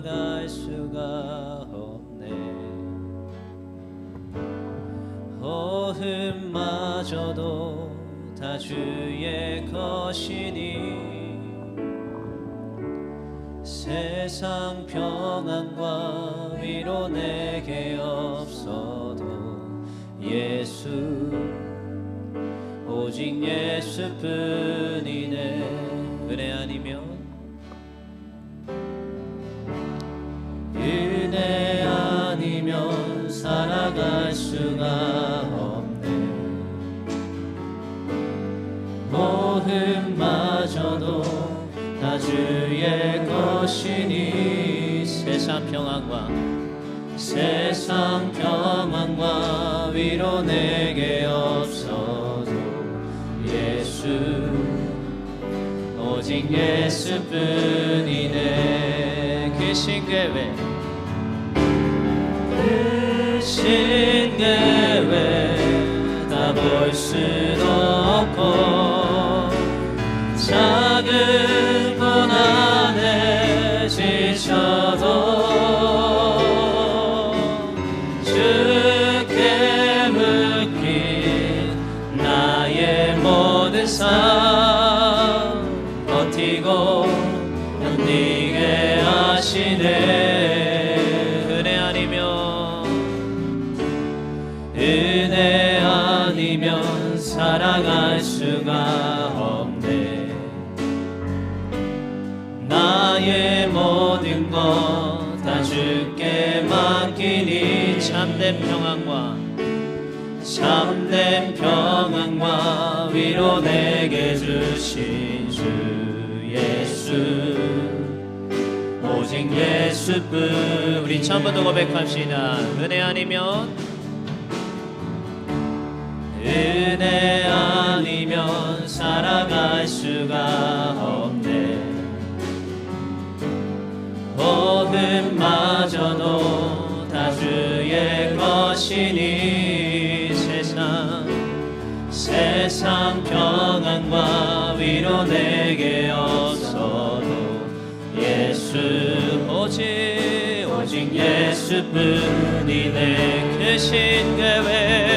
살아갈 수가 없네. 호흡마저도 다 주의 것이니 세상 평안과 위로 내게 없어도 예수 오직 예수뿐이네. 은혜 아니 살아갈 수가 없네. 모험마저도 다 주의 것이니 세상 평안과 세상 평안과 위로 내게 없어도 예수 오직 예수뿐이네. 그 신계획 그 신계획 다 볼 수도 없고 아니면 살아갈 수가 없네. 나의 모든 것 다 주께 맡기니 참된 평안과 참된 평안과 위로 내게 주신 주 예수. 오직 예수뿐 우리 처음부터 고백합시다. 은혜 아니면 은혜 아니면 살아갈 수가 없네. 모든 마저도 다 주의 것이니 세상 세상 평안과 위로 내게 없어도 예수 오직 오직 예수뿐이네 그 신계획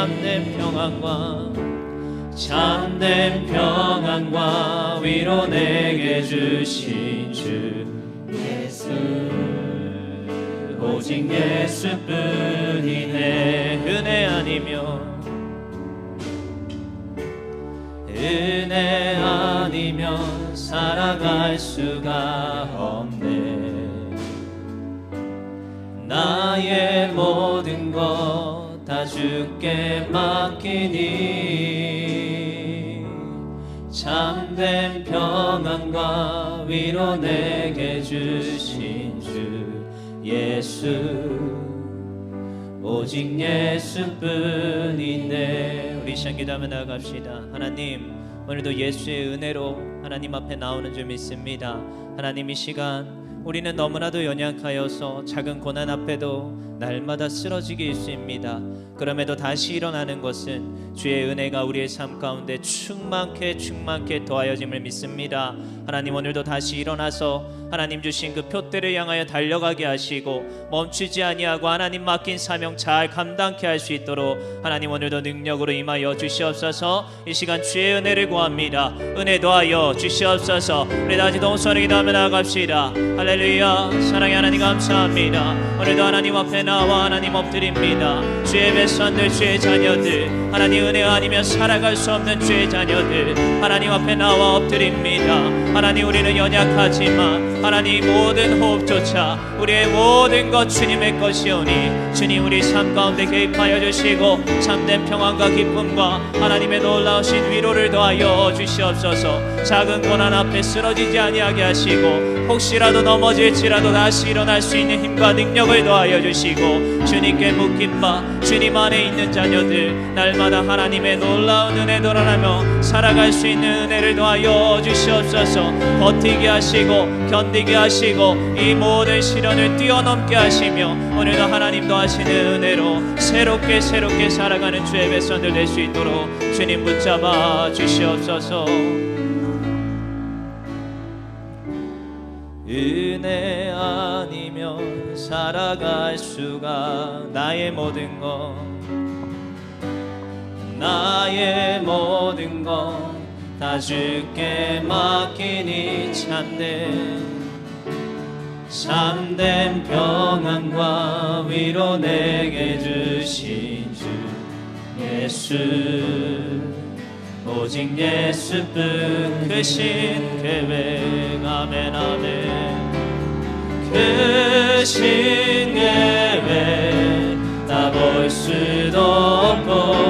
참된 평안과 참된 평안과 위로 내게 주신 주 예수. 오직 예수뿐이네 은혜 아니면 은혜 아니면 살아갈 수가 없네. 나의 모든 것다 주께 맡기니 참된 평안과 위로 내게 주신 주 예수. 오직 예수뿐이네 우리 시간 기도하며 나아갑시다. 하나님 오늘도 예수의 은혜로 하나님 앞에 나오는 줄 믿습니다. 하나님 이 시간 우리는 너무나도 연약하여서 작은 고난 앞에도 날마다 쓰러지게 있습니다. 그럼에도 다시 일어나는 것은 주의 은혜가 우리의 삶 가운데 충만케 충만케 더하여짐을 믿습니다. 하나님 오늘도 다시 일어나서 하나님 주신 그 표대를 향하여 달려가게 하시고 멈추지 아니하고 하나님 맡긴 사명 잘 감당케 할 수 있도록 하나님 오늘도 능력으로 임하여 주시옵소서. 이 시간 주의 은혜를 구합니다. 은혜 더하여 주시옵소서. 우리 다시 동서를 기도하며 나갑시다. 할렐루야. 사랑의 하나님 감사합니다. 오늘도 하나님 앞에 나와 하나님 엎드립니다. 주의 백성들 주의 자녀들 하나님 은혜 아니면 살아갈 수 없는 주의 자녀들 하나님 앞에 나와 엎드립니다. 하나님 우리는 연약하지만 하나님 모든 호흡조차 우리의 모든 것 주님의 것이오니 주님 우리 삶 가운데 개입하여 주시고 참된 평안과 기쁨과 하나님의 놀라우신 위로를 더하여 주시옵소서 작은 고난 앞에 쓰러지지 아니하게 하시고 혹시라도 넘어질지라도 다시 일어날 수 있는 힘과 능력을 더하여 주시고 주님께 묶인 바 주님 안에 있는 자녀들 날 마다 하나님의 놀라운 은혜 드러나며 살아갈 수 있는 은혜를 더하여 주시옵소서. 버티게 하시고 견디게 하시고 이 모든 시련을 뛰어넘게 하시며 오늘도 하나님 더하시는 은혜로 새롭게 새롭게 살아가는 주의 백성들 될 수 있도록 주님 붙잡아 주시옵소서. 은혜 아니면 살아갈 수가 나의 모든 것 나의 모든 것 다 주께 맡기니 참된 참된 평안과 위로 내게 주신 주 예수. 오직 예수뿐 크신 계획. 아멘 아멘. 크신 계획 다 볼 수도 없고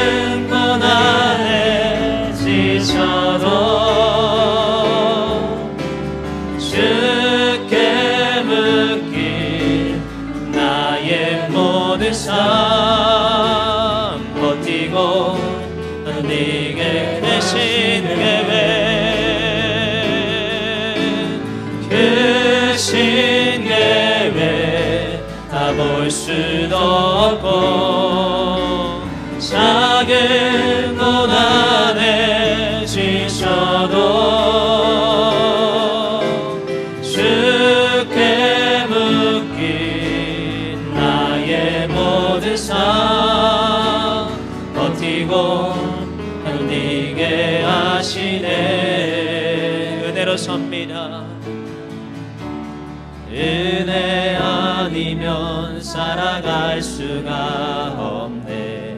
삶 버티고 견디게 하시네. 은혜로 섭니다. 은혜 아니면 살아갈 수가 없네.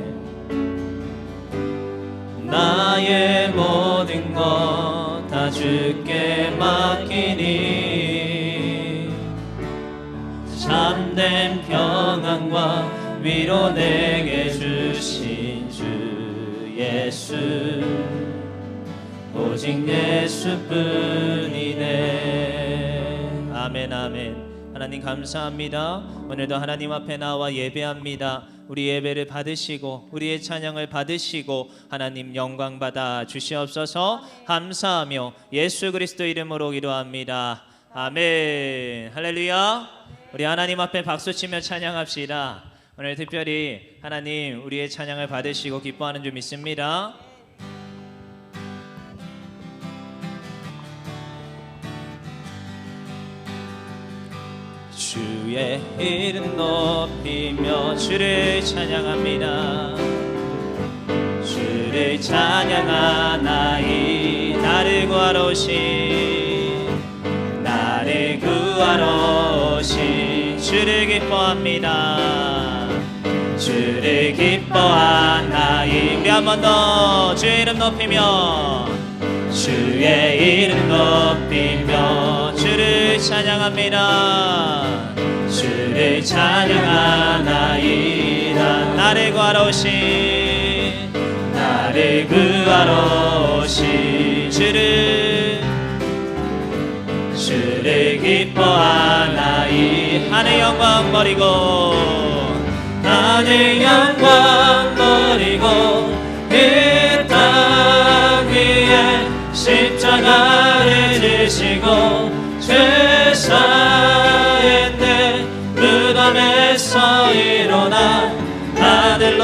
나의 모든 것 다 주께 맡기니 참된 위로 내게 주신 주 예수. 오직 예수뿐이네. 아멘 아멘. 하나님 감사합니다. 오늘도 하나님 앞에 나와 예배합니다. 우리 예배를 받으시고 우리의 찬양을 받으시고 하나님 영광 받아 주시옵소서. 감사하며 예수 그리스도 이름으로 기도합니다. 아멘. 할렐루야. 우리 하나님 앞에 박수 치며 찬양합시다 오늘 특별히 하나님 우리의 찬양을 받으시고 기뻐하는 줄 믿습니다. 주의 이름 높이며 주를 찬양합니다. 주를 찬양하나이 나를 구하러 오신 나를 구하러 오신 주를 기뻐합니다 주를 기뻐하나이 우리 한번 더 주의 이름 높이며 주의 이름 높이며 주를 찬양합니다. 주를 찬양하나이다 나를 구하러 오신 나를 구하러 오신 주를 주를 기뻐하나이 하늘 영광 버리고 하늘 영광 버리고 이땅 위에 십자가를 지시고 죄사의 일어나 하늘로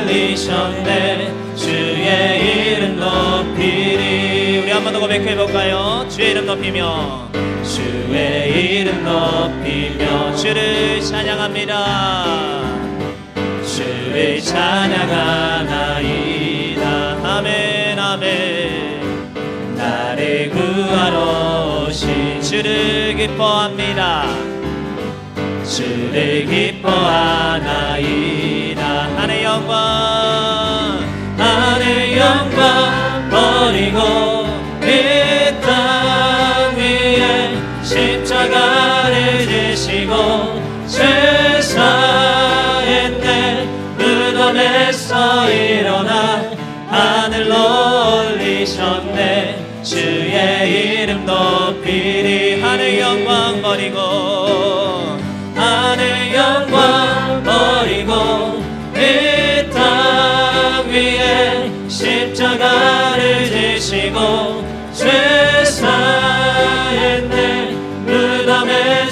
올리셨네. 주의 이름 높이리. 우리 한 번 더 고백해 볼까요? 주의 이름 높이며. 주의 이름 높이며 주를 찬양합니다 찬양하나이다. 아멘 아멘. 나를 구하러 오신 주를 기뻐합니다. 주를 기뻐하나이다. 하늘 영광 하늘 영광 버리고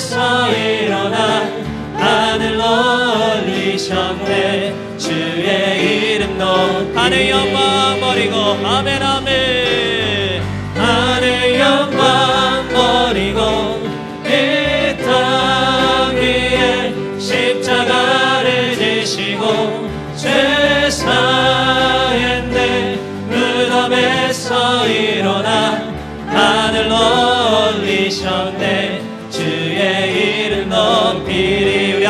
에서 일어나 하늘로 올리셨네. 주의 이름 높이 하늘 영광 버리고 아멘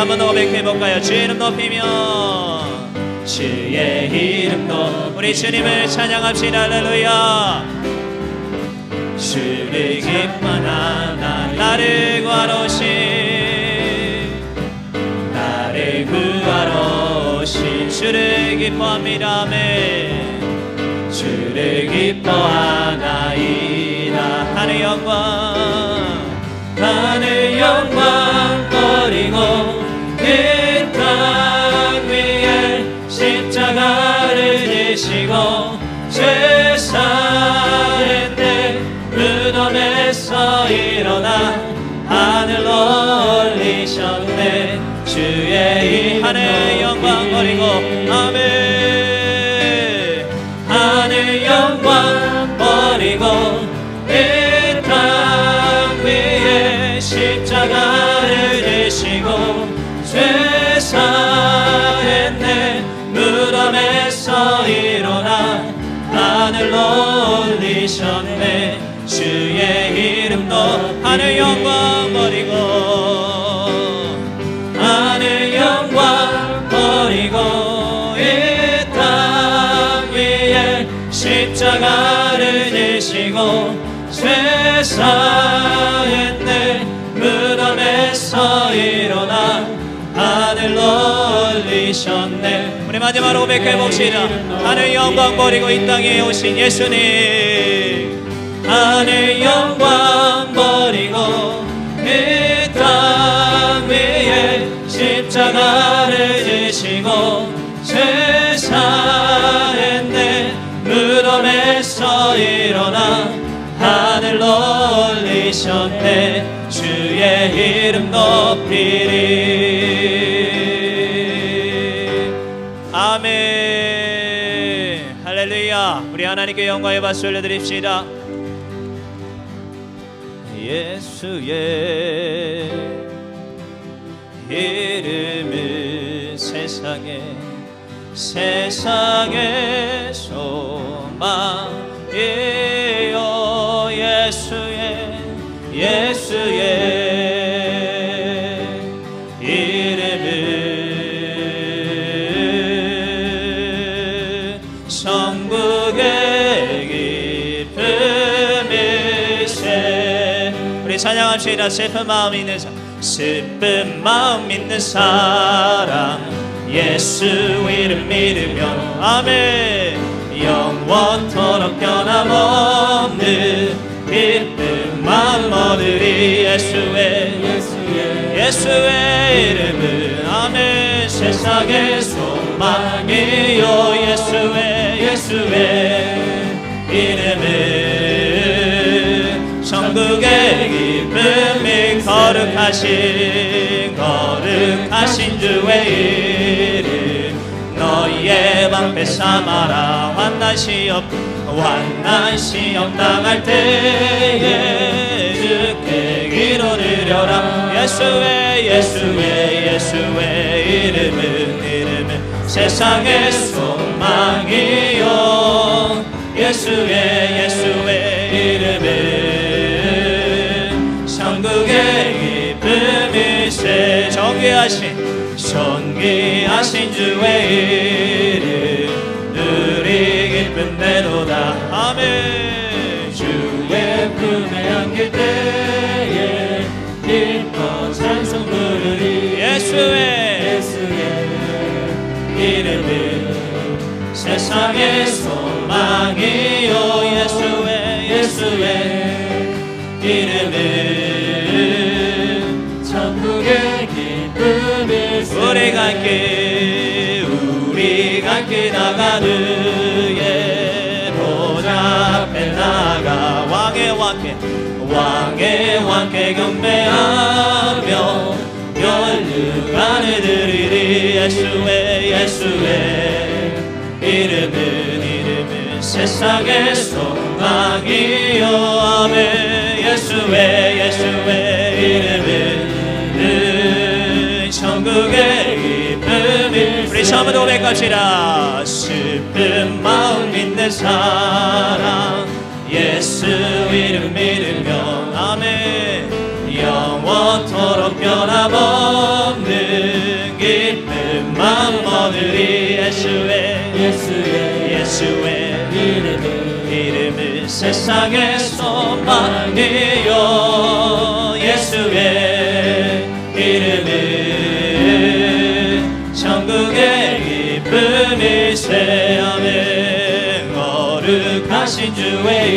한번 더 고백해 볼까요? 주의 이름 높이며. 주의 이름 높 우리 주님을 찬양합시다. 할렐루야. 주를 기뻐하나 나를 구하러 오신 나를 구하러 오신 주를 기뻐합니다. 아멘. 주를 기뻐하나이다 하늘 영광 하늘 영광 버리고 이땅 위에 십자가를 지시고 죄사했네 무덤에서 일어나 하늘로 올리셨네. 주의 이 하늘 영광 버리고 아멘 하늘 영광 버리고 하늘 영광 버리고 이 땅 위에 십자가를 지시고 죄사했네 무덤에서 일어나 하늘로 올리셨네. 우리 마지막으로 고백해 봅시다. 하늘 영광 버리고 이 땅에 오신 예수님 하늘 영광 버리고 이땅 위에 십자가를 지시고 죄사했네 무덤에서 일어나 하늘로 올리셨네. 주의 이름 높이리. 아멘. 할렐루야. 우리 하나님께 영광의 박수 올려드립시다 예수의 이름은 세상에 세상의 소망이요. 예수의 예수의 찬양합시다 슬픈 마음 있는 사람 슬픈 마음 있는 사람. 예수 이름 믿으면 아멘. 영원토록 변함없는 기쁨 마음 얻으리 예수의 예수의 이름은 아멘. 세상의 소망이요 예수의 예수의 이름은 천국의 이름이 거룩하신 거룩하신 주의 이름. 너희의 방패 삼아라. 환난 시험 환난 시험 당할 때에 주께 기도드려라. 예수의 예수의 예수의 이름은 이름은 세상의 소망이요. 예수의 예수의 이름은 천국의 기쁨이세 존귀하신 존귀하신 주의 이름 우리 내도다. 아멘. 주의 품에 안길 때에 기뻐 찬송 부르리 예수의 예수의 이름은 세상의 소망이 함께 우리가 함께 나가는 보좌 앞에 나가 왕의 왕께 왕의 왕께 경배하며 열류간을 드리리 예수의 예수의 이름은 이름은 세상의 소망이요. 아멘. 예수의 처음으로 고백합시다 슬픈 마음 있는 사랑. 예수 이름 믿으면 아멘. 영원토록 변함없는 기쁜 마음 얻으리 예수의 예수의 예수의 이름은 이름은 세상의 소망이요 기쁨이세 아멘 거룩하신 주의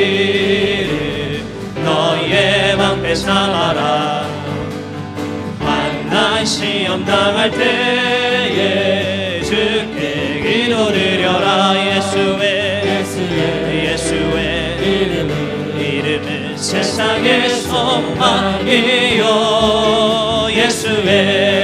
이름 너희의 방패 삼아라. 환난 시험 당할 때에 주께 기도드려라 예수의 예수의 예수의 이름은 이름은 세상의 소망이요 예수의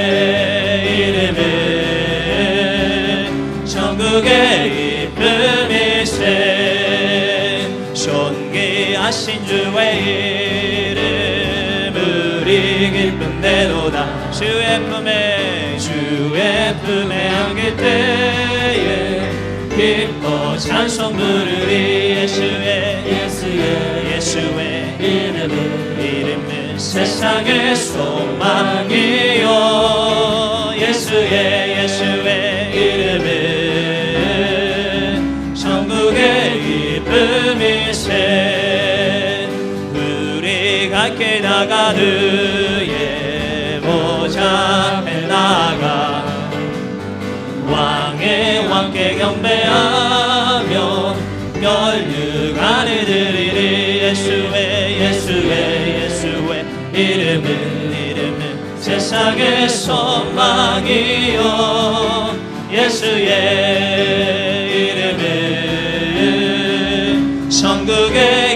하신 주의 이름 우리 기쁨 내도다. 주의 품에 주의 품에 안길 때에 기뻐 찬송 부르리 예수의 예수의 예수의 이름은 이름은 세상의 소망이요. 예수의 예수의 이름은 천국의 기쁨이 세 함께 나가느에 보좌 앞에 나가. 왕의 왕께 경배하며 멸류관을 드리리 예수의 예수의 예수의 이름은 이름은 세상의 소망이요. 예수의 이름은 천국의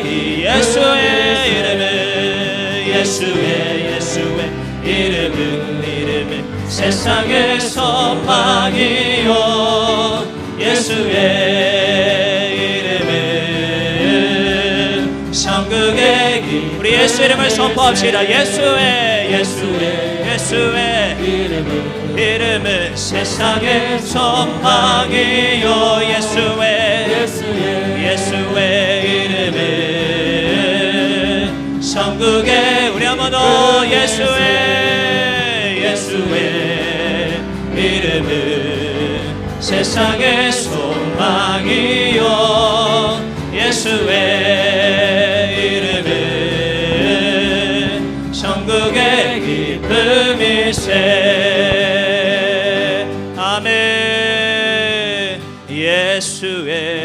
세상의 소망이요 예수의 이름은 천국의 길. 우리 예수 이름을 선포합시다. 예수의 예수의 예수의 이름은 이름은 세상의 소망이요 예수의 예수의. 예수의 이름은 천국의 우리 한번 더 예수의 이름은 세상의 소망이요 예수의 이름은 천국의 기쁨이세. 아멘. 예수의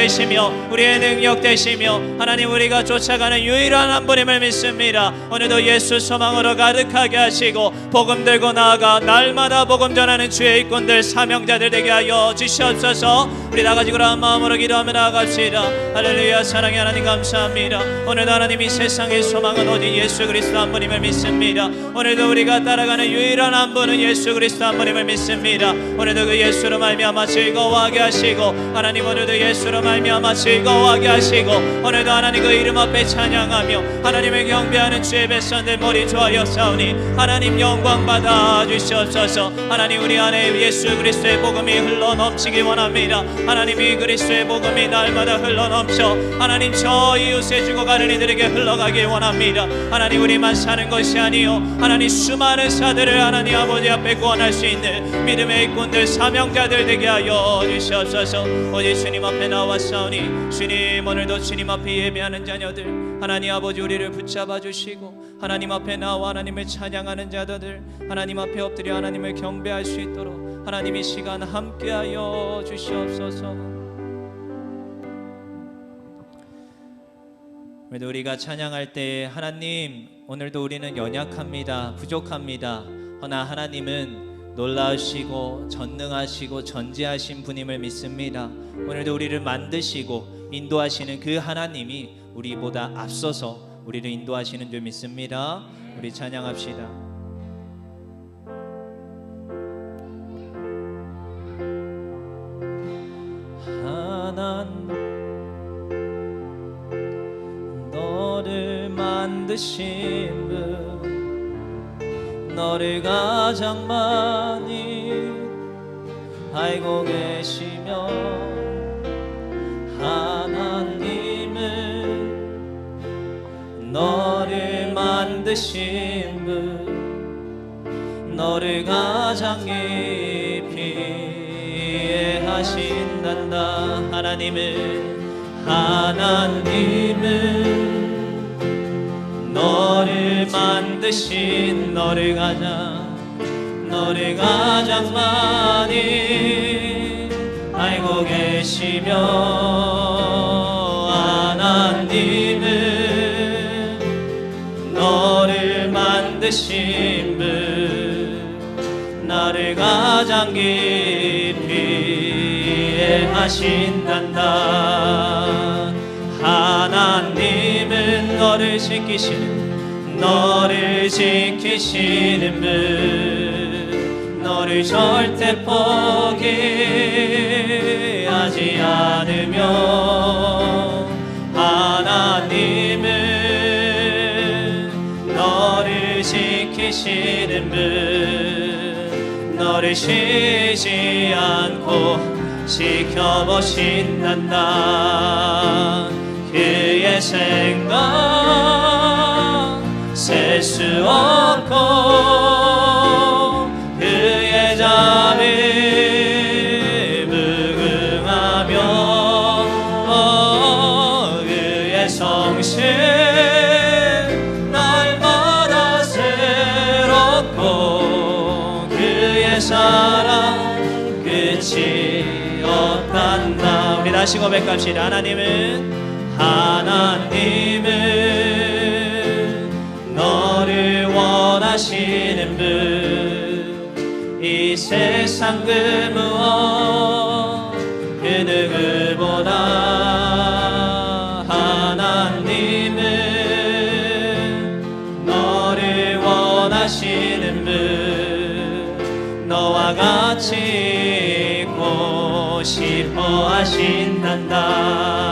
되시며 우리의 능력 되시며 하나님 우리가 쫓아가는 유일한 한 분임을 믿습니다. 오늘도 예수 소망으로 가득하게 하시고 복음 들고 나아가 날마다 복음 전하는 주의 일꾼들 사명자들 되게 하여 주시옵소서. 우리 다 가지고 한 마음으로 기도하며 나아갑시다. 할렐루야 사랑의 하나님 감사합니다. 오늘도 하나님 이 세상의 소망은 오직 예수 그리스도 한 분임을 믿습니다. 오늘도 우리가 따라가는 유일한 한 분은 예수 그리스도 한 분임을 믿습니다. 오늘도 그 예수로 말미암아 즐거워하게 하시고 하나님 오늘도 예수로 말미암아 즐거 워하게 하시고 오늘도 하나님 그 이름 앞에 찬양하며 하나님을 경배하는 주의 백성들 머리 싸우니 하나님 영광 받아 주시옵소서. 하나님 우리 안에 예수 그리스도의 복음이 흘러 넘치기 원합니다. 하나님이 그리스도의 복음이 날마다 흘러 넘쳐 하나님 저 이웃에 죽어가는 이들에게 흘러가길 원합니다. 하나님 우리만 사는 것이 아니요 하나님 수많은 사들을 하나님 아버지 앞에 구원할 수 있는 믿음의 일꾼들 사명자들 되게 하여 주시옵소서. 오직 주님 앞에 싸우니 주님 오늘도 주님 앞에 예배하는 자녀들 하나님 아버지 우리를 붙잡아 주시고 하나님 앞에 나와 하나님을 찬양하는 자들 하나님 앞에 엎드려 하나님을 경배할 수 있도록 하나님 이 시간 함께하여 주시옵소서. 오늘도 우리가 찬양할 때 하나님 오늘도 우리는 연약합니다 부족합니다. 허나 하나님은 놀라우시고 전능하시고 전지하신 분임을 믿습니다. 오늘도 우리를 만드시고 인도하시는 그 하나님이 우리보다 앞서서 우리를 인도하시는 줄 믿습니다. 우리 찬양합시다 너를 가장 깊이 이해하신단다. 하나님은 하나님은 너를 만드신 너를 가장 너를 가장 많이 알고 계시며 하나님은 너를 만드신 가장 깊이 이해하신단다. 하나님은 너를 지키시는 너를 지키시는 분. 너를 절대 포기하지 않으며 쉬지 않고 지켜보신단다 그의 생각 셀 수 없고 다시 고백합시다 하나님은 하나님은 너를 원하시는 분 이 세상 그 무엇 그 누구보다 하나님은 너를 원하시는 분. 너와 같이 싶어 하신 단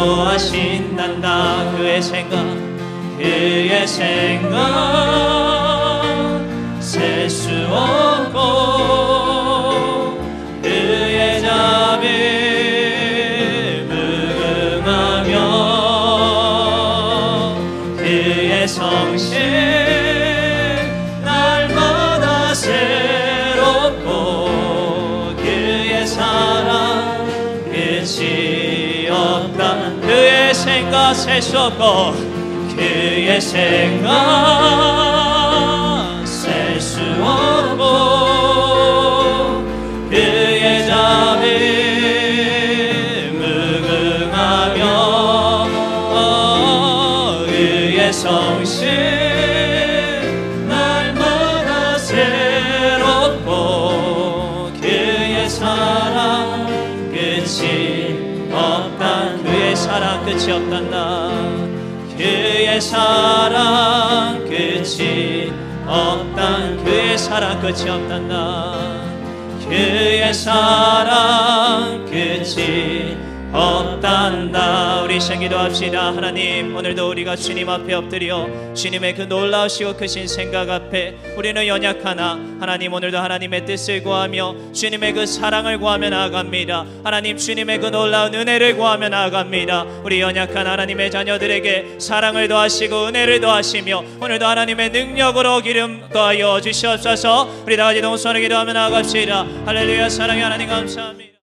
인도하신단다. 그의 생각 그의 생각. 셀 수 없 셀 수 없고 그의 생각 끝이 없단다. 그의 사랑 끝이 없단 그의 사랑 끝이 없단다. 그의 사랑 끝이 없단다. 우리 시간 기도합시다. 하나님 오늘도 우리가 주님 앞에 엎드려 주님의 그 놀라우시고 크신 생각 앞에 우리는 연약하나 하나님 오늘도 하나님의 뜻을 구하며 주님의 그 사랑을 구하며 나아갑니다. 하나님 주님의 그 놀라운 은혜를 구하며 나아갑니다. 우리 연약한 하나님의 자녀들에게 사랑을 더하시고 은혜를 더하시며 오늘도 하나님의 능력으로 기름 더하여 주시옵소서. 우리 다 같이 동선을 기도하며 나아갑시다. 할렐루야. 사랑의 하나님 감사합니다